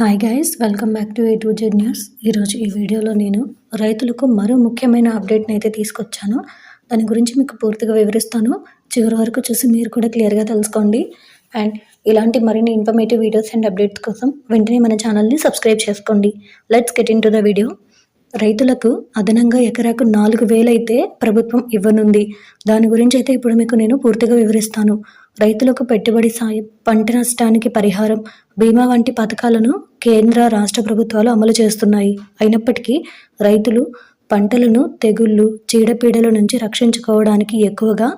Hi guys welcome back to A to Z news ఈరోజు ఈ వీడియోలో నేను రైతులకు మరో ముఖ్యమైన అప్డేట్ని అయితే తీసుకొచ్చాను. దాని గురించి మీకు పూర్తిగా వివరిస్తాను. చివరి వరకు చూసి మీరు కూడా క్లియర్గా తెలుసుకోండి. అండ్ ఇలాంటి మరిన్ని ఇన్ఫర్మేటివ్ వీడియోస్ అండ్ అప్డేట్స్ కోసం వెంటనే మన ఛానల్ని సబ్స్క్రైబ్ చేసుకోండి. Let's get into the video రైతులకు అదనంగా ఎకరాకు నాలుగు వేలైతే ప్రభుత్వం ఇవ్వనుంది. దాని గురించి అయితే ఇప్పుడు మీకు నేను పూర్తిగా వివరిస్తాను. రైతులకు పెట్టుబడి సాయం పంట నష్టానికి పరిహారం బీమా వంటి పథకాలను కేంద్ర రాష్ట్ర ప్రభుత్వాలు అమలు చేస్తున్నాయి. అయినప్పటికీ రైతులు పంటలను తెగుళ్ళు చీడపీడల నుంచి రక్షించుకోవడానికి ఎక్కువగా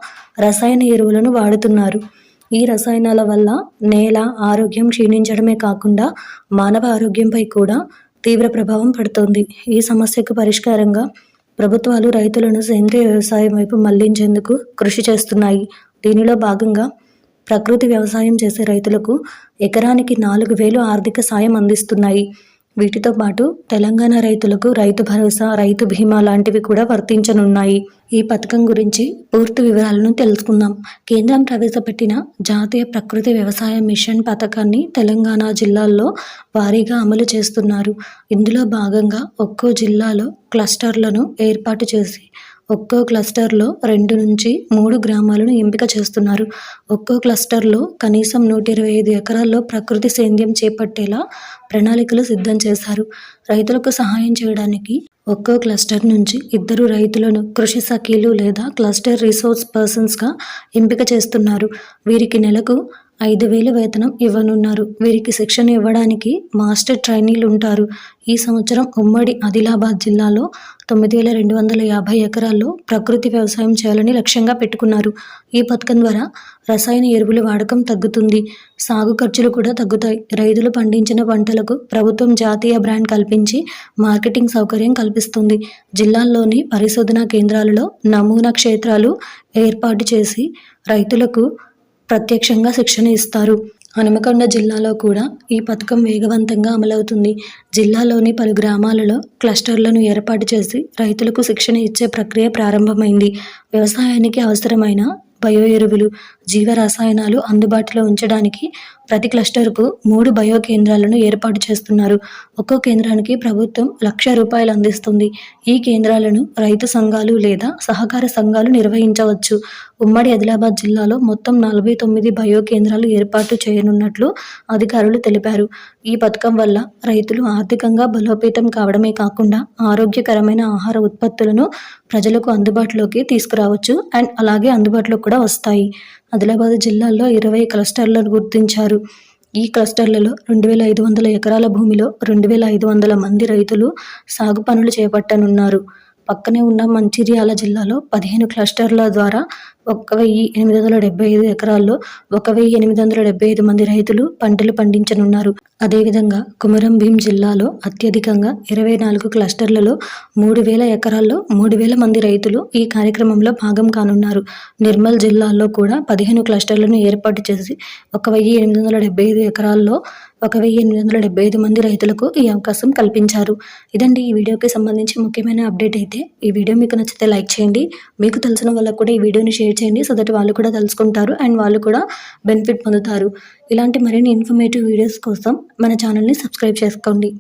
రసాయన ఎరువులను వాడుతున్నారు. ఈ రసాయనాల వల్ల నేల ఆరోగ్యం క్షీణించడమే కాకుండా మానవ ఆరోగ్యంపై కూడా తీవ్ర ప్రభావం పడుతోంది. ఈ సమస్యకు పరిష్కారంగా ప్రభుత్వాలు రైతులను సేంద్రియ వ్యవసాయం వైపు మళ్ళించేందుకు కృషి చేస్తున్నాయి. దీనిలో భాగంగా ప్రకృతి వ్యవసాయం చేసే రైతులకు ఎకరానికి నాలుగు వేలు ఆర్థిక సాయం అందిస్తున్నాయి. వీటితో పాటు తెలంగాణ రైతులకు రైతు భరోసా రైతు బీమా లాంటివి కూడా వర్తించనున్నాయి. ఈ పథకం గురించి పూర్తి వివరాలను తెలుసుకుందాం. కేంద్రం ప్రవేశపెట్టిన జాతీయ ప్రకృతి వ్యవసాయ మిషన్ పథకాన్ని తెలంగాణ జిల్లాల్లో వారీగా అమలు చేస్తున్నారు. ఇందులో భాగంగా ఒక్కో జిల్లాలో క్లస్టర్లను ఏర్పాటు చేసి ఒక్కో క్లస్టర్లో రెండు నుంచి మూడు గ్రామాలను ఎంపిక చేస్తున్నారు. ఒక్కో క్లస్టర్లో కనీసం నూట ఇరవై ఐదు ఎకరాల్లో ప్రకృతి సేద్యం చేపట్టేలా ప్రణాళికలు సిద్ధం చేశారు. రైతులకు సహాయం చేయడానికి ఒక్కో క్లస్టర్ నుంచి ఇద్దరు రైతులను కృషి సఖీలు లేదా క్లస్టర్ రిసోర్స్ పర్సన్స్గా ఎంపిక చేస్తున్నారు. వీరికి నెలకు ఐదు వేలు వేతనం ఇవ్వనున్నారు. వీరికి శిక్షణ ఇవ్వడానికి మాస్టర్ ట్రైనీలు ఉంటారు ఈ సంవత్సరం ఉమ్మడి ఆదిలాబాద్ జిల్లాలో తొమ్మిది వేల రెండు వందల యాభై ఎకరాల్లో ప్రకృతి వ్యవసాయం చేయాలని లక్ష్యంగా పెట్టుకున్నారు. ఈ పథకం ద్వారా రసాయన ఎరువుల వాడకం తగ్గుతుంది. సాగు ఖర్చులు కూడా తగ్గుతాయి. రైతులు పండించిన పంటలకు ప్రభుత్వం జాతీయ బ్రాండ్ కల్పించి మార్కెటింగ్ సౌకర్యం కల్పిస్తుంది. జిల్లాల్లోని పరిశోధనా కేంద్రాలలో నమూనా క్షేత్రాలు ఏర్పాటు చేసి రైతులకు ప్రత్యక్షంగా శిక్షణ ఇస్తారు. హనుమకొండ జిల్లాలో కూడా ఈ పథకం వేగవంతంగా అమలవుతుంది. జిల్లాలోని పలు గ్రామాలలో క్లస్టర్లను ఏర్పాటు చేసి రైతులకు శిక్షణ ఇచ్చే ప్రక్రియ ప్రారంభమైంది. వ్యవసాయానికి అవసరమైన బయో ఎరువులు జీవ రసాయనాలు అందుబాటులో ఉంచడానికి ప్రతి క్లస్టర్కు మూడు బయో కేంద్రాలను ఏర్పాటు చేస్తున్నారు. ఒక్కో కేంద్రానికి ప్రభుత్వం లక్ష రూపాయలు అందిస్తుంది. ఈ కేంద్రాలను రైతు సంఘాలు లేదా సహకార సంఘాలు నిర్వహించవచ్చు. ఉమ్మడి ఆదిలాబాద్ జిల్లాలో మొత్తం నలభై తొమ్మిది బయో కేంద్రాలు ఏర్పాటు చేయనున్నట్లు అధికారులు తెలిపారు. ఈ పథకం వల్ల రైతులు ఆర్థికంగా బలోపేతం కావడమే కాకుండా ఆరోగ్యకరమైన ఆహార ఉత్పత్తులను ప్రజలకు అందుబాటులోకి తీసుకురావచ్చు అండ్ అలాగే అందుబాటులో కూడా వస్తాయి. ఆదిలాబాద్ జిల్లాలో ఇరవై క్లస్టర్లను గుర్తించారు. ఈ క్లస్టర్లలో రెండు వేల ఐదు వందల ఎకరాల భూమిలో రెండు వేల ఐదు వందల మంది రైతులు సాగు పనులు చేపట్టనున్నారు. పక్కనే ఉన్న మంచిర్యాల జిల్లాలో పదిహేను క్లస్టర్ల ద్వారా ఒక వెయ్యి ఎనిమిది వందల డెబ్బై ఐదు ఎకరాల్లో ఒక వెయ్యి ఎనిమిది వందల డెబ్బై ఐదు మంది రైతులు పంటలు పండించనున్నారు. అదేవిధంగా కుమరం భీం జిల్లాలో అత్యధికంగా ఇరవై నాలుగు క్లస్టర్లలో మూడు వేల ఎకరాల్లో మూడు వేల మంది రైతులు ఈ కార్యక్రమంలో భాగం కానున్నారు. నిర్మల్ జిల్లాలో కూడా పదిహేను క్లస్టర్లను ఏర్పాటు చేసి ఒక వెయ్యి ఎనిమిది వందల డెబ్బై ఐదు ఎకరాల్లో ఒక వెయ్యి ఎనిమిది వందల డెబ్బై ఐదు మంది రైతులకు ఈ అవకాశం కల్పించారు. ఇదండి ఈ వీడియోకి సంబంధించి ముఖ్యమైన అప్డేట్ అయితే ఈ వీడియో మీకు నచ్చితే లైక్ చేయండి. మీకు తెలిసిన వాళ్ళకు కూడా ఈ వీడియోని షేర్ చేయండి సో దట్ వాళ్ళు కూడా తెలుసుకుంటారు అండ్ వాళ్ళు కూడా బెనిఫిట్ పొందుతారు. ఇలాంటి మరిన్ని ఇన్ఫర్మేటివ్ వీడియోస్ కోసం మన ఛానల్ని సబ్స్క్రైబ్ చేసుకోండి.